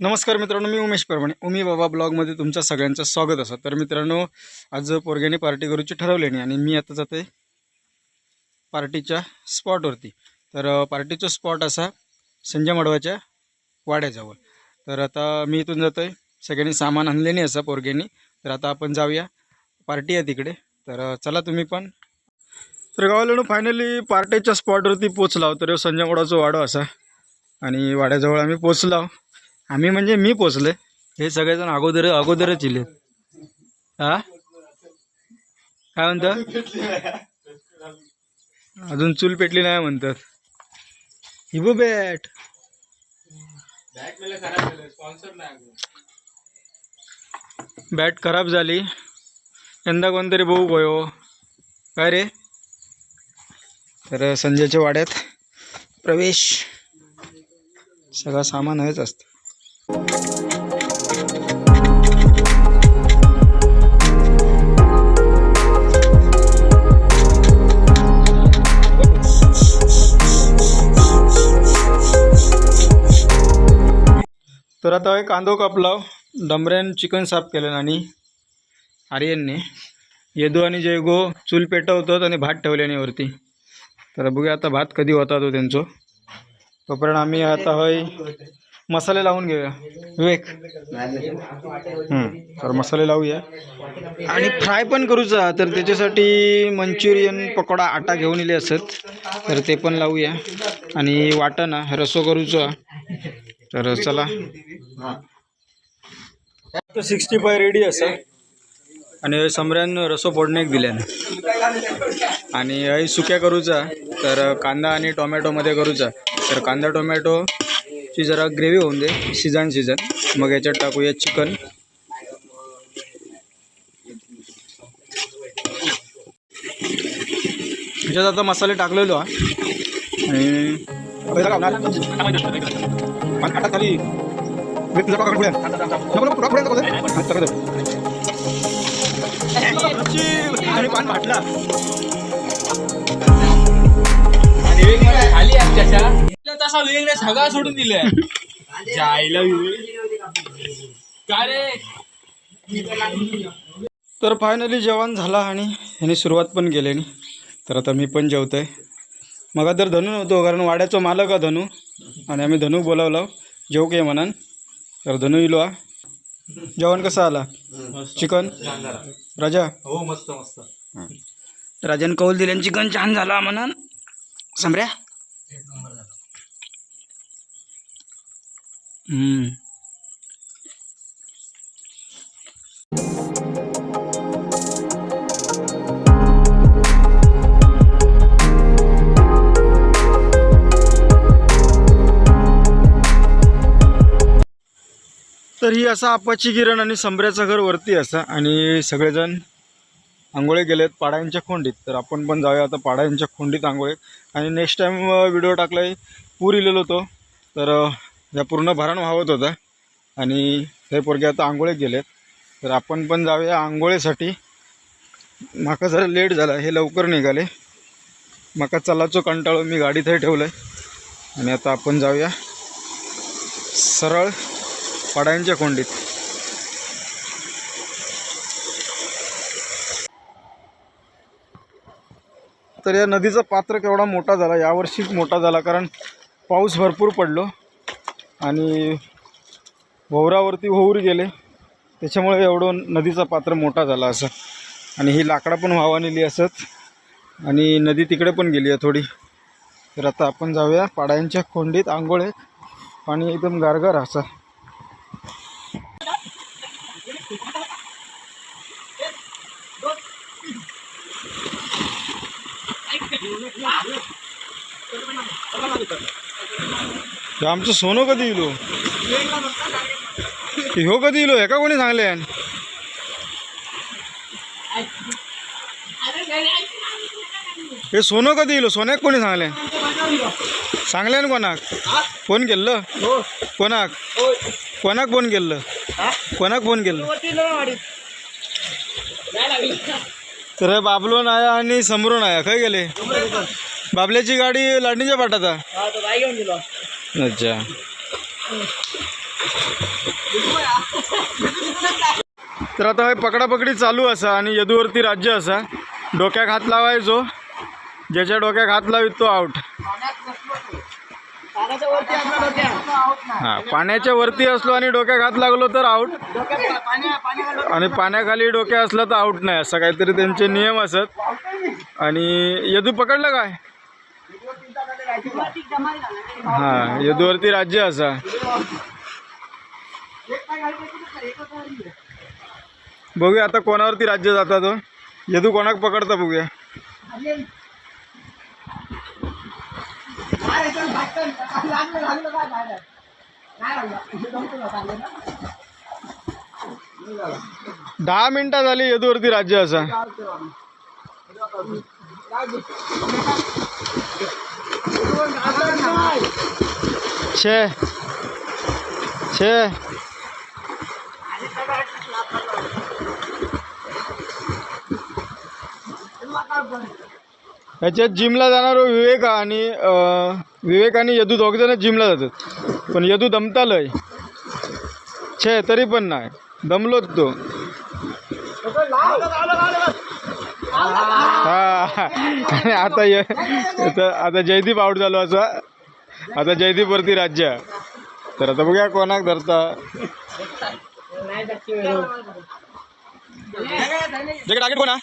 नमस्कार मित्रांनो मी उमेश परमाणे उमी बाबा ब्लॉगमध्ये तुमचं सगळ्यांचं स्वागत असं. तर मित्रांनो आज पोरग्याने पार्टी करूची ठरवले नाही आणि मी आता जाते पार्टीच्या स्पॉटवरती. तर पार्टीचा स्पॉट असा संजय मडवाच्या वाड्याजवळ. तर आता मी इथून जातो आहे सगळ्यांनी सामान आणले नाही असं पोरग्यांनी. तर आता आपण जाऊया. पार्टी आहे तिकडे. तर चला तुम्ही पण. तर गावाला फायनली पार्टीच्या स्पॉटवरती पोचलाव तर संजय मडवाचा वाडा असा. आणि वाड्याजवळ आम्ही पोचलाव आम्ही म्हणजे मी पोचले हे सगळेजण अगोदर अगोदरच इले हा काय म्हणतात अजून चूल पेटली नाही म्हणतात. हिबू बॅट बॅट खराब झाली. यंदा कोणतरी भाऊ गयो काय रे? तर संजयच्या वाड्यात प्रवेश. सगळं सामान हेच असतं. तर आता हे कांदो कापला डमऱ्यान चिकन साफ केलं आणि आर्यनने येदू आणि जयगो चूल पेटवतात आणि भात ठेवल्याने वरती. तर बघूया आता भात कधी होता तो त्यांचं. तोपर्यंत आम्ही आता होय मसाले लावून घेऊया. विवेक. तर मसाले लावूया. आणि फ्राय पण करूचा तर त्याच्यासाठी मंचुरियन पकोडा आटा घेऊन इले असत. तर ते पण लावूया. आणि वाटाणा रसो करूचा तर चला. सिक्स्टी फाय रेडी असा. आणि सम्रान रसो फोडण्याक दिल्यानं. आणि सुक्या करूचा तर कांदा आणि टोमॅटोमध्ये करूचा तर कांदा टोमॅटो ची जरा ग्रेव्ही होऊन दे. Season season. मग याच्यात टाकूया चिकन. याच्यात आता मसाले टाकलेलो हा. आणि खाली. पान फाटला. आणि वेग मला आहे तसा वेग नाही सगळा सोडून दिलाय. जायला काय रे? तर फायनली जेवण झाला आणि ह्याने सुरुवात पण केल्यानी तर आता मी पण जेवतोय. मग तर धनू नव्हतो कारण वाड्याचा मालक हा धनू. आणि आम्ही धनू बोलावलो जेव के म्हणान. तर धनू इलो हा. जेवण कसं आला? चिकन? राजा? हो मस्त मस्त. राजाने कौल दिल्याने चिकन छान झाला म्हणान. सम्र्या तर ही असा आपाची किरण आणि संभऱ्याचं घर वरती असा आणि सगळेजण आंघोळे गेलेत पाड्यांच्या खोंडीत. तर आपण पण जाऊया आता पाड्यांच्या खोंडीत आंघोळे. आणि नेक्स्ट टाईम व्हिडिओ टाकला आहे पूर इलेलो होतो तर या पूर्ण भरण वाहत होता. आणि हे पोरगे आता आंघोळीत गेलेत तर आपण पण जाऊया आंघोळीसाठी. माका जरा लेट झाला हे लवकर निघाले. माका चलाचो कंटाळो मी गाडी थंय ठेवलं आहे आणि आता आपण जाऊया सरळ पाड्यांच्या कोंडीत तर या नदीचा पात्र केवढा मोठा झाला यावर्षीच मोठा झाला कारण पाऊस भरपूर पडलो. आणि भोवरावरती होऊर गेले. त्याच्यामुळे एवढं नदीचा पात्र मोठा झाला असं. आणि ही लाकडं पण व्हावा नेली असत. आणि नदी तिकडे पण गेली आहे थोडी. तर आता आपण जाऊया पाड्यांच्या खोंडीत आंघोळ आहे पाणी एकदम गारगार असं. आमचं सोनं कधी इलो? ह्यो कधी इलो? हे का कोणी सांगले? हे सोनं कधी इलो? सोन्याक कोणी सांगले? सांगले ना कोणाक? फोन केलं कोणाक? कोणाक फोन केलं कोणाक फोन केलं तर बाबलो नाया आणि समरून आया खय गेले? बाबल्याची गाडी लाडणीच्या पाठात अच्छा. तर आता हे पकडापकडी चालू असा आणि यदूवरती राज्य असा. डोक्याक हात लावायचो. ज्याच्या डोक्याक हात लावित तो आउट हा पाण्याच्या वरती असलो आणि डोक्यात हात लागलो तर आउट आणि पाण्याखाली डोक्या असला तर आउट नाही असं काहीतरी त्यांचे नियम असत. आणि यदू पकडलं काय? हा यदूवरती राज्य असा. बघूया आता कोणावरती राज्य जाता तो. यदू कोणाक पकडता बघूया. दहा मिनिटं झाली यदूवरती राज्य असा. छे. छे. याच्यात जिमला जाणार हो विवेक आणि विवेक आणि यदू. दोघजण जिमला जातात. पण यदू दमतालय छे तरी पण नाही. दमलोच तो. हा. आणि आता य आता आता जयदीप आऊट झालो असा. आता जयदीप वरती राज्य. तर आता बघूया कोणाक धरता. टाकेट कोणा?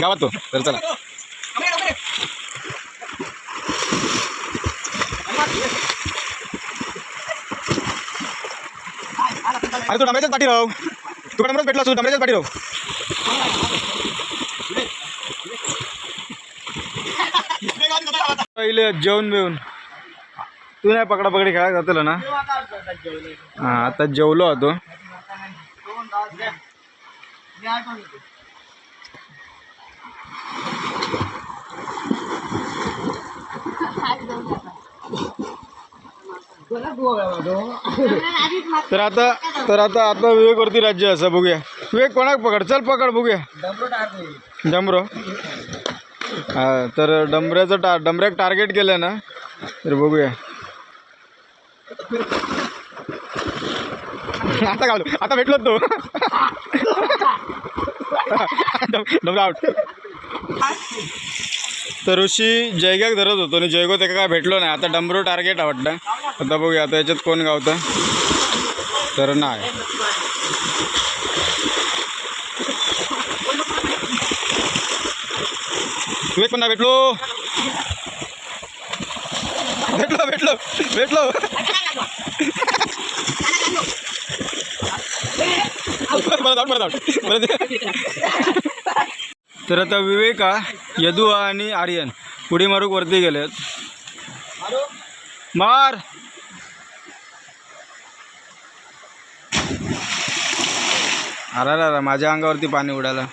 गावात तो. तर चला. अरे तू डमऱ्याच्याच पाठी राहू हो. तू डमरच भेटला असू डमऱ्याच्याच पाठी राहू हो. पहिले जेवण बिवून तू नाही पकडा पकडी खेळा जातलं ना? हा आता जेवलो होतो. तर आता तर आता आता विवेकवरती राज्य असं बघूया. विवेक कोणाक पकड? चल पकड बघूया. डमरो. हा तर डंबऱ्याचं टा डंबऱ्याक टार्गेट केलं ना? तर बघूया. आता घालू. आता भेटलो तो. डमरा आउट तर ऋषी जयगाक धरत होतो आणि जयगो त्याका काय भेटलो नाही. आता डंबरो टार्गेट वाटतं. आता बघूया. आता याच्यात कोण गावतं? तर नाही. विवेक पण नाही भेटलो. भेटलो भेटलो भेटलो. तर आता विवेका यदू आणि आर्यन पुढे मारूक वरती गेलेत. मार. अरा अरे माझ्या अंगावरती पाणी उडालं.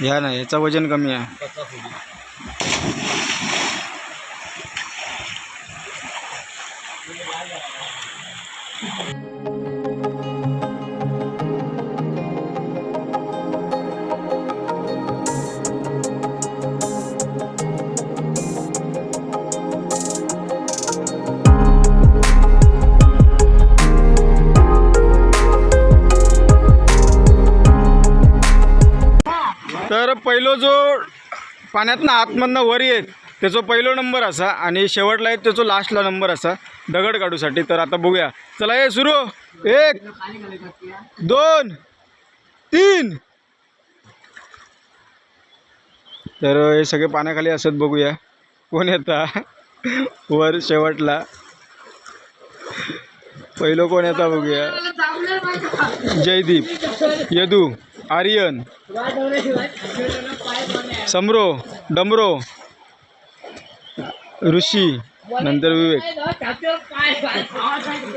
ह्या ना याचं वजन कमी आहे. पहिलो जो पाण्यातनं आतमधनं वर येत त्याचा पहिलो नंबर असा आणि शेवटला येत त्याचा लास्टला नंबर असा. दगड काढूसाठी तर आता बघूया. चला ये सुरू. एक दोन तीन. तर हे सगळे पाण्याखाली असत बघूया. कोण येता? वर शेवटला. पहिलं कोण येता बघूया? जयदीप यदू. आर्यन. समरो डमरो. ऋषी नंतर विवेक.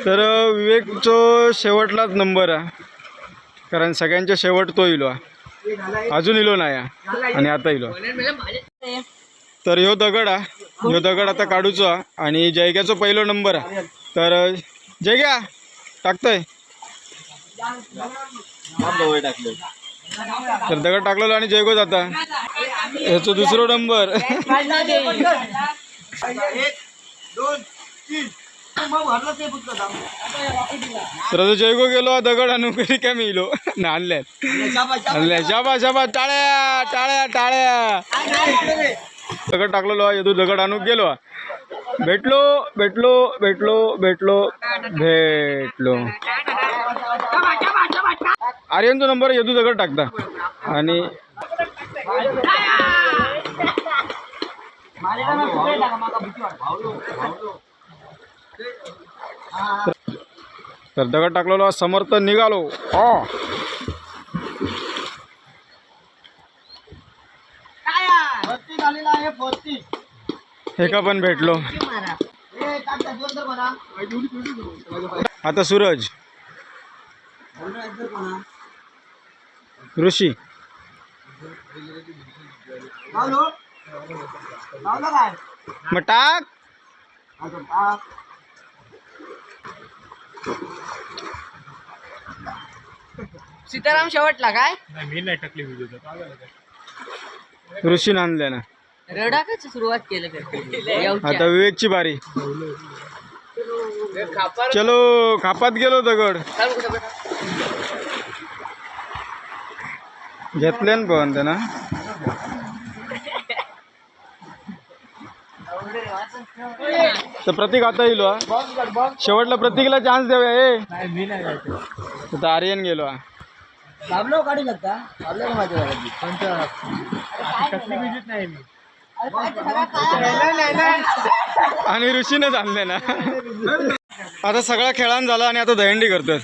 तर विवेकचो शेवटलाच नंबर आहे. कारण सगळ्यांच्या शेवट तो इलो अजून इलो नाही आणि आता इलो तर ह्यो दगड आहे. ह्यो दगड आता काढूचो आणि जयग्याचो पहिलो नंबर आहे. तर जयग्या टाकतोय? तर दगड टाकलेलो आणि जयगो जाता ह्याचं दुसरो नंबर तर आता जयगो गेलो दगड आणून कधी काय मी इलो ना आणल्यात. आणल्या. शाबा शाबा टाळ्या टाळ्या टाळ्या. दगड टाकलेलो येतो दगड आणून गेलो. भेटलो भेटलो भेटलो भेटलो भेटलो. आर्यनचा नंबर येतो दगड टाकता. आणि तर दगड टाकलेलो समर्थ निघालो. हा. एका पण भेटलो. आता सूरज. ऋषी. मग टाक. सीताराम शेवटला काय? मी नाही टाकली ऋषी आणल्या ना. रडाकाची सुरुवात केलं आता विवेकची बारी. चलो खापात गेलो दगड घेतले ना पण त्यानं. तर प्रतीक आता येईल. शेवटला प्रतीकला चान्स देऊया ए. नाही मी नाही आता आर्यन गेलो काढू शकता आणि ऋषीनं चालले ना. आता सगळा खेळान झाला आणि आता दहंडी करतात